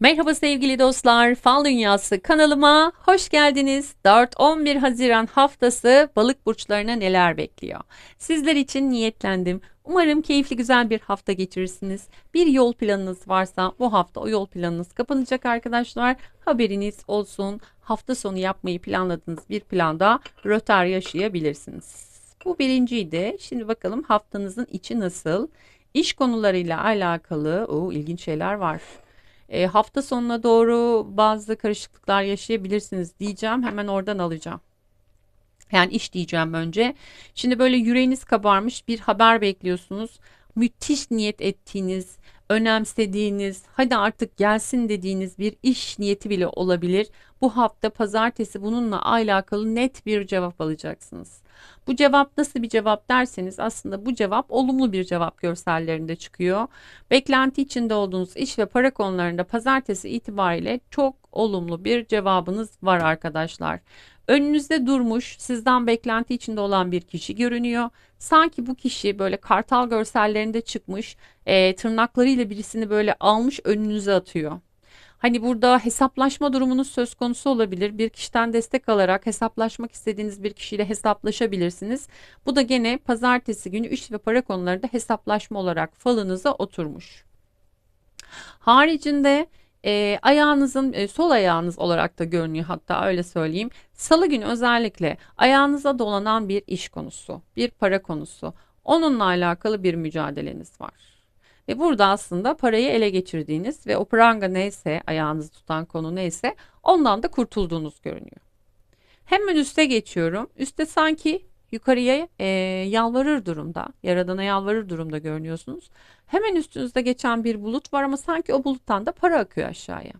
Merhaba sevgili dostlar, Fal Dünyası kanalıma hoş geldiniz. 4-11 Haziran haftası balık burçlarına neler bekliyor? Sizler için niyetlendim. Umarım keyifli güzel bir hafta geçirirsiniz. Bir yol planınız varsa bu hafta o yol planınız kapanacak arkadaşlar. Haberiniz olsun. Hafta sonu yapmayı planladığınız bir planda rötar yaşayabilirsiniz. Bu birinciydi. Şimdi bakalım haftanızın içi nasıl? İş konularıyla alakalı o ilginç şeyler var. E, hafta sonuna doğru bazı karışıklıklar yaşayabilirsiniz diyeceğim. Hemen oradan alacağım. Yani iş diyeceğim önce. Şimdi böyle yüreğiniz kabarmış bir haber bekliyorsunuz. Müthiş niyet ettiğiniz, önemsediğiniz, hadi artık gelsin dediğiniz bir iş niyeti bile olabilir. Bu hafta pazartesi bununla alakalı net bir cevap alacaksınız. Bu cevap nasıl bir cevap derseniz aslında bu cevap olumlu bir cevap görsellerinde çıkıyor. Beklenti içinde olduğunuz iş ve para konularında pazartesi itibariyle çok olumlu bir cevabınız var arkadaşlar. Önünüzde durmuş, sizden beklenti içinde olan bir kişi görünüyor. Sanki bu kişi böyle kartal görsellerinde çıkmış, e, tırnaklarıyla birisini böyle almış önünüze atıyor. Hani burada hesaplaşma durumunuz söz konusu olabilir. Bir kişiden destek alarak hesaplaşmak istediğiniz bir kişiyle hesaplaşabilirsiniz. Bu da gene pazartesi günü iş ve para konularında hesaplaşma olarak falınıza oturmuş. Haricinde e, ayağınızın e, sol ayağınız olarak da görünüyor hatta öyle söyleyeyim. Salı günü özellikle ayağınıza dolanan bir iş konusu, bir para konusu. Onunla alakalı bir mücadeleniz var. Ve burada aslında parayı ele geçirdiğiniz ve o pranga neyse ayağınızı tutan konu neyse ondan da kurtulduğunuz görünüyor. Hemen üste geçiyorum. Üste sanki yukarıya e, yalvarır durumda, yaradana yalvarır durumda görünüyorsunuz. Hemen üstünüzde geçen bir bulut var ama sanki o buluttan da para akıyor aşağıya.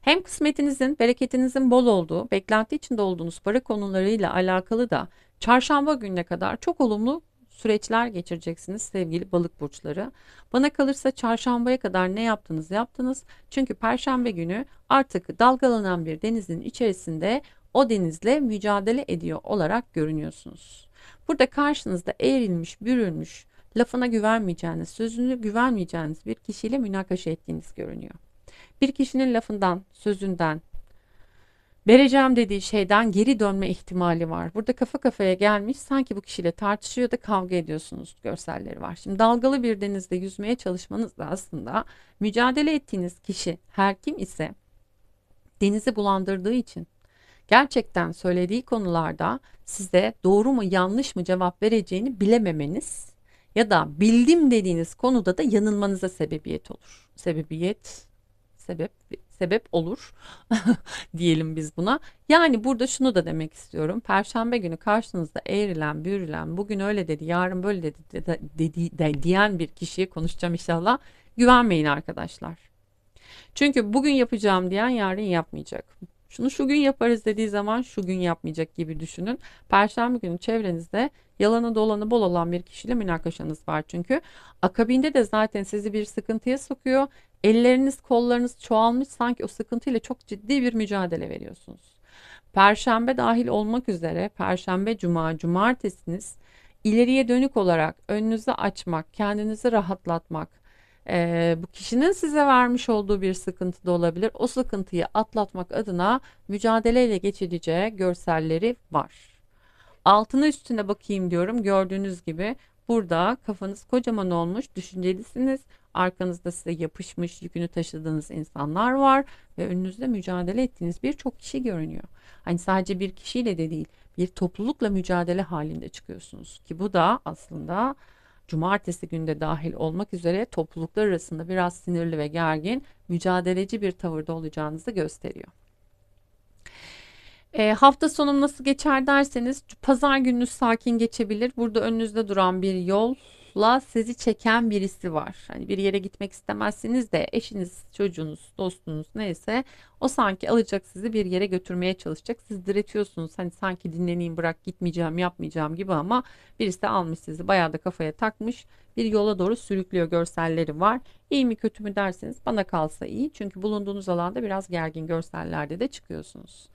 Hem kısmetinizin, bereketinizin bol olduğu, beklenti içinde olduğunuz para konularıyla alakalı da çarşamba gününe kadar çok olumlu süreçler geçireceksiniz sevgili balık burçları. Bana kalırsa çarşambaya kadar ne yaptınız yaptınız. Çünkü perşembe günü artık dalgalanan bir denizin içerisinde o denizle mücadele ediyor olarak görünüyorsunuz. Burada karşınızda eğrilmiş, bürülmüş, lafına güvenmeyeceğiniz, sözünü güvenmeyeceğiniz bir kişiyle münakaşa ettiğiniz görünüyor. Bir kişinin lafından, sözünden, vereceğim dediği şeyden geri dönme ihtimali var. Burada kafa kafaya gelmiş sanki bu kişiyle tartışıyor da kavga ediyorsunuz görselleri var. Şimdi dalgalı bir denizde yüzmeye çalışmanız da aslında mücadele ettiğiniz kişi her kim ise denizi bulandırdığı için gerçekten söylediği konularda size doğru mu yanlış mı cevap vereceğini bilememeniz ya da bildim dediğiniz konuda da yanılmanıza sebebiyet olur. Sebebiyet sebep sebep olur diyelim biz buna. Yani burada şunu da demek istiyorum. Perşembe günü karşınızda eğrilen, büyürülen, bugün öyle dedi, yarın böyle dedi, dedi, dedi de, diyen bir kişiye konuşacağım inşallah. Güvenmeyin arkadaşlar. Çünkü bugün yapacağım diyen yarın yapmayacak. Şunu şu gün yaparız dediği zaman şu gün yapmayacak gibi düşünün. Perşembe günü çevrenizde yalanı dolanı bol olan bir kişiyle münakaşanız var çünkü. Akabinde de zaten sizi bir sıkıntıya sokuyor. Elleriniz kollarınız çoğalmış sanki o sıkıntıyla çok ciddi bir mücadele veriyorsunuz. Perşembe dahil olmak üzere perşembe, cuma, cumartesiniz ileriye dönük olarak önünüzü açmak, kendinizi rahatlatmak, e, bu kişinin size vermiş olduğu bir sıkıntı da olabilir. O sıkıntıyı atlatmak adına mücadeleyle geçileceği görselleri var. Altına üstüne bakayım diyorum. Gördüğünüz gibi burada kafanız kocaman olmuş, düşüncelisiniz. Arkanızda size yapışmış, yükünü taşıdığınız insanlar var ve önünüzde mücadele ettiğiniz birçok kişi görünüyor. Hani sadece bir kişiyle de değil, bir toplulukla mücadele halinde çıkıyorsunuz ki bu da aslında cumartesi günde dahil olmak üzere topluluklar arasında biraz sinirli ve gergin, mücadeleci bir tavırda olacağınızı gösteriyor. E, hafta sonum nasıl geçer derseniz pazar gününüz sakin geçebilir. Burada önünüzde duran bir yol la sizi çeken birisi var. Hani bir yere gitmek istemezsiniz de eşiniz, çocuğunuz, dostunuz neyse o sanki alacak sizi bir yere götürmeye çalışacak. Siz diretiyorsunuz hani sanki dinleneyim bırak gitmeyeceğim yapmayacağım gibi ama birisi almış sizi bayağı da kafaya takmış bir yola doğru sürüklüyor görselleri var. İyi mi kötü mü derseniz bana kalsa iyi çünkü bulunduğunuz alanda biraz gergin görsellerde de çıkıyorsunuz.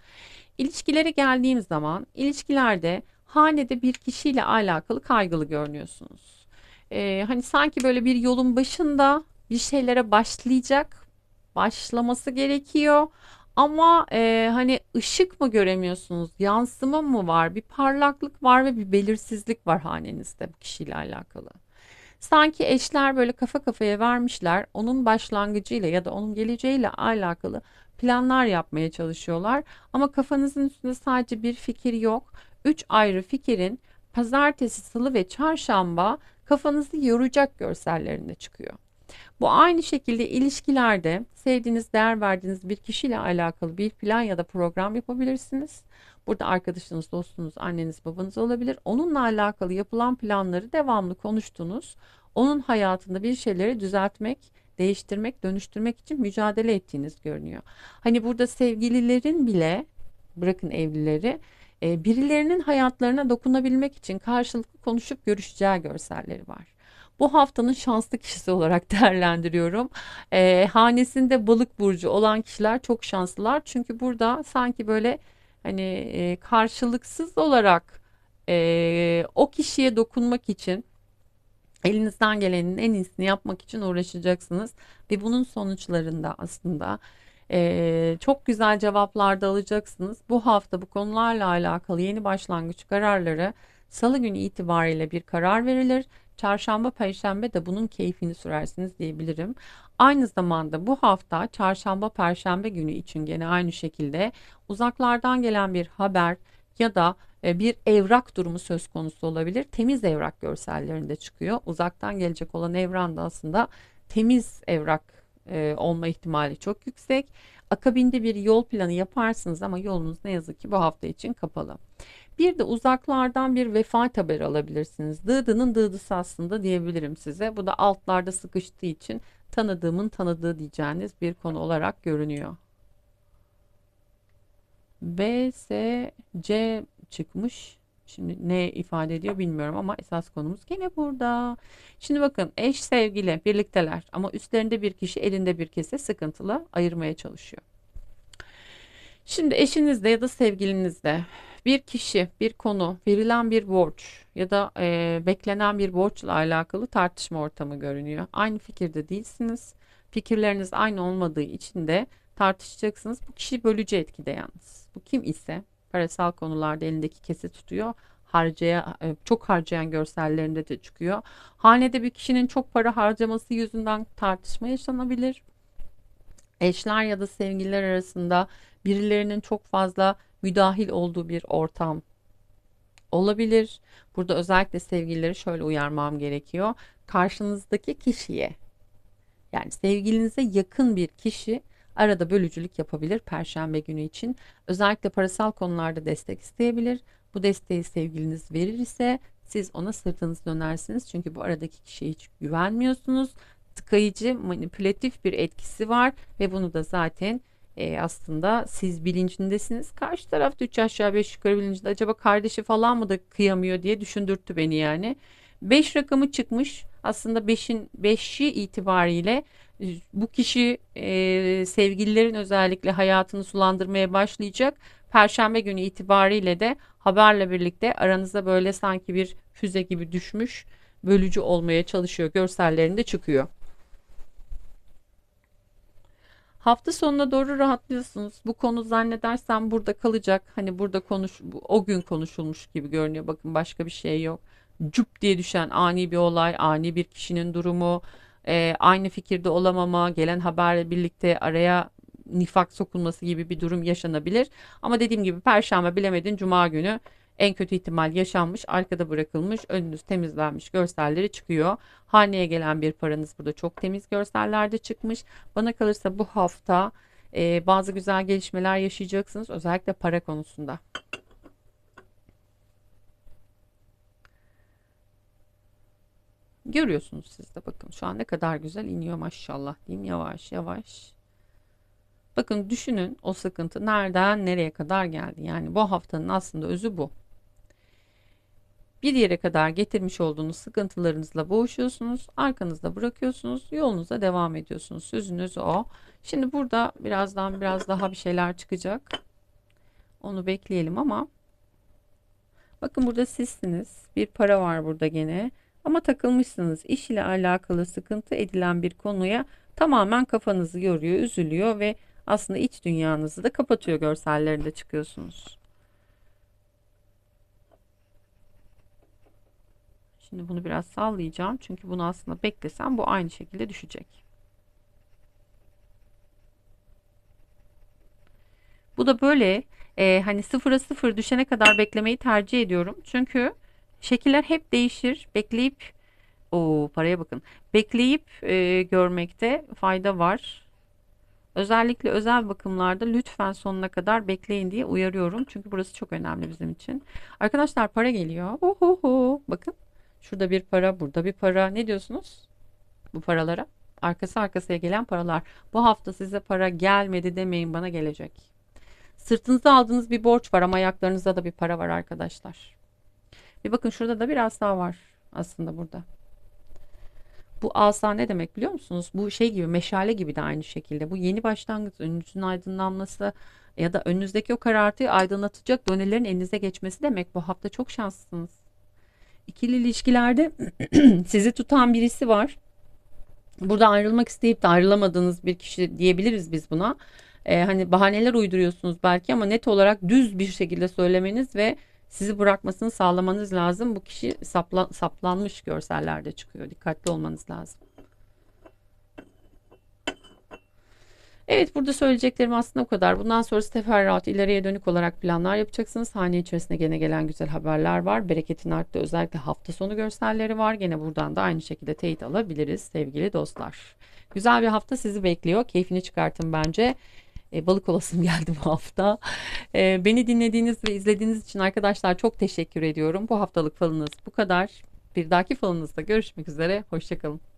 İlişkilere geldiğim zaman ilişkilerde hanede bir kişiyle alakalı kaygılı görünüyorsunuz. Ee, hani sanki böyle bir yolun başında bir şeylere başlayacak başlaması gerekiyor. Ama e, hani ışık mı göremiyorsunuz, yansıma mı var, bir parlaklık var ve bir belirsizlik var hanenizde bu kişiyle alakalı. Sanki eşler böyle kafa kafaya vermişler, onun başlangıcıyla ya da onun geleceğiyle alakalı planlar yapmaya çalışıyorlar. Ama kafanızın üstünde sadece bir fikir yok. Üç ayrı fikirin pazartesi, salı ve çarşamba kafanızı yoracak görsellerinde çıkıyor. Bu aynı şekilde ilişkilerde sevdiğiniz, değer verdiğiniz bir kişiyle alakalı bir plan ya da program yapabilirsiniz. Burada arkadaşınız, dostunuz, anneniz, babanız olabilir. Onunla alakalı yapılan planları devamlı konuştunuz. Onun hayatında bir şeyleri düzeltmek, değiştirmek, dönüştürmek için mücadele ettiğiniz görünüyor. Hani burada sevgililerin bile bırakın evlileri e, birilerinin hayatlarına dokunabilmek için karşılıklı konuşup görüşeceği görselleri var. Bu haftanın şanslı kişisi olarak değerlendiriyorum. E, hanesinde balık burcu olan kişiler çok şanslılar. Çünkü burada sanki böyle hani e, karşılıksız olarak e, o kişiye dokunmak için elinizden gelenin en iyisini yapmak için uğraşacaksınız ve bunun sonuçlarında aslında e, çok güzel cevaplar da alacaksınız. Bu hafta bu konularla alakalı yeni başlangıç kararları Salı günü itibariyle bir karar verilir. Çarşamba, Perşembe de bunun keyfini sürersiniz diyebilirim. Aynı zamanda bu hafta Çarşamba, Perşembe günü için gene aynı şekilde uzaklardan gelen bir haber ya da e, bir evrak durumu söz konusu olabilir. Temiz evrak görsellerinde çıkıyor. Uzaktan gelecek olan evran da aslında temiz evrak e, olma ihtimali çok yüksek. Akabinde bir yol planı yaparsınız ama yolunuz ne yazık ki bu hafta için kapalı. Bir de uzaklardan bir vefat haberi alabilirsiniz. Dıdının dıdısı aslında diyebilirim size. Bu da altlarda sıkıştığı için tanıdığımın tanıdığı diyeceğiniz bir konu olarak görünüyor. B, S, C çıkmış. Şimdi ne ifade ediyor bilmiyorum ama esas konumuz gene burada. Şimdi bakın eş sevgili birlikteler ama üstlerinde bir kişi elinde bir kese sıkıntılı ayırmaya çalışıyor. Şimdi eşinizde ya da sevgilinizde bir kişi, bir konu, verilen bir borç ya da e, beklenen bir borçla alakalı tartışma ortamı görünüyor. Aynı fikirde değilsiniz. Fikirleriniz aynı olmadığı için de tartışacaksınız. Bu kişi bölücü etkide yalnız. Bu kim ise parasal konularda elindeki kesi tutuyor. Harcaya, e, çok harcayan görsellerinde de çıkıyor. Hanede bir kişinin çok para harcaması yüzünden tartışma yaşanabilir. Eşler ya da sevgililer arasında birilerinin çok fazla müdahil olduğu bir ortam olabilir. Burada özellikle sevgilileri şöyle uyarmam gerekiyor. Karşınızdaki kişiye yani sevgilinize yakın bir kişi arada bölücülük yapabilir perşembe günü için. Özellikle parasal konularda destek isteyebilir. Bu desteği sevgiliniz verir ise siz ona sırtınızı dönersiniz. Çünkü bu aradaki kişiye hiç güvenmiyorsunuz. Tıkayıcı, manipülatif bir etkisi var ve bunu da zaten e, aslında siz bilincindesiniz. Karşı tarafta 3 aşağı 5 yukarı bilincinde acaba kardeşi falan mı da kıyamıyor diye düşündürttü beni yani. 5 rakamı çıkmış. Aslında 5'in 5'i itibariyle bu kişi e, sevgililerin özellikle hayatını sulandırmaya başlayacak. Perşembe günü itibariyle de haberle birlikte aranızda böyle sanki bir füze gibi düşmüş bölücü olmaya çalışıyor görsellerinde çıkıyor. Hafta sonuna doğru rahatlıyorsunuz. Bu konu zannedersem burada kalacak. Hani burada konuş o gün konuşulmuş gibi görünüyor. Bakın başka bir şey yok. Cup diye düşen ani bir olay, ani bir kişinin durumu, e, aynı fikirde olamama, gelen haberle birlikte araya nifak sokulması gibi bir durum yaşanabilir. Ama dediğim gibi perşembe bilemedin cuma günü en kötü ihtimal yaşanmış, arkada bırakılmış, önünüz temizlenmiş görselleri çıkıyor. Haneye gelen bir paranız burada çok temiz görsellerde çıkmış. Bana kalırsa bu hafta e, bazı güzel gelişmeler yaşayacaksınız özellikle para konusunda. Görüyorsunuz siz de bakın şu an ne kadar güzel iniyor maşallah diyeyim yavaş yavaş. Bakın düşünün o sıkıntı nereden nereye kadar geldi. Yani bu haftanın aslında özü bu bir yere kadar getirmiş olduğunuz sıkıntılarınızla boğuşuyorsunuz. Arkanızda bırakıyorsunuz. Yolunuza devam ediyorsunuz. Sözünüz o. Şimdi burada birazdan biraz daha bir şeyler çıkacak. Onu bekleyelim ama bakın burada sizsiniz. Bir para var burada gene. Ama takılmışsınız. İş ile alakalı sıkıntı edilen bir konuya tamamen kafanızı yoruyor, üzülüyor ve aslında iç dünyanızı da kapatıyor görsellerinde çıkıyorsunuz. Şimdi bunu biraz sallayacağım. Çünkü bunu aslında beklesem bu aynı şekilde düşecek. Bu da böyle e, hani sıfıra sıfır düşene kadar beklemeyi tercih ediyorum. Çünkü şekiller hep değişir. Bekleyip o paraya bakın. Bekleyip e, görmekte fayda var. Özellikle özel bakımlarda lütfen sonuna kadar bekleyin diye uyarıyorum. Çünkü burası çok önemli bizim için. Arkadaşlar para geliyor. Ohoho. Bakın. Şurada bir para, burada bir para. Ne diyorsunuz? Bu paralara. Arkası arkasıya gelen paralar. Bu hafta size para gelmedi demeyin bana gelecek. Sırtınıza aldığınız bir borç var ama ayaklarınızda da bir para var arkadaşlar. Bir bakın şurada da biraz daha var aslında burada. Bu asa ne demek biliyor musunuz? Bu şey gibi meşale gibi de aynı şekilde. Bu yeni başlangıç, önünüzün aydınlanması ya da önünüzdeki o karartıyı aydınlatacak donelerin elinize geçmesi demek. Bu hafta çok şanslısınız. İkili ilişkilerde sizi tutan birisi var. Burada ayrılmak isteyip de ayrılamadığınız bir kişi diyebiliriz biz buna. Ee, hani bahaneler uyduruyorsunuz belki ama net olarak düz bir şekilde söylemeniz ve sizi bırakmasını sağlamanız lazım. Bu kişi sapla, saplanmış görsellerde çıkıyor. Dikkatli olmanız lazım. Evet burada söyleyeceklerim aslında o kadar. Bundan sonrası teferruat ileriye dönük olarak planlar yapacaksınız. Hane içerisinde gene gelen güzel haberler var. Bereketin arttığı özellikle hafta sonu görselleri var. Gene buradan da aynı şekilde teyit alabiliriz sevgili dostlar. Güzel bir hafta sizi bekliyor. Keyfini çıkartın bence. E, balık olasım geldi bu hafta. E, beni dinlediğiniz ve izlediğiniz için arkadaşlar çok teşekkür ediyorum. Bu haftalık falınız bu kadar. Bir dahaki falınızda görüşmek üzere. Hoşçakalın.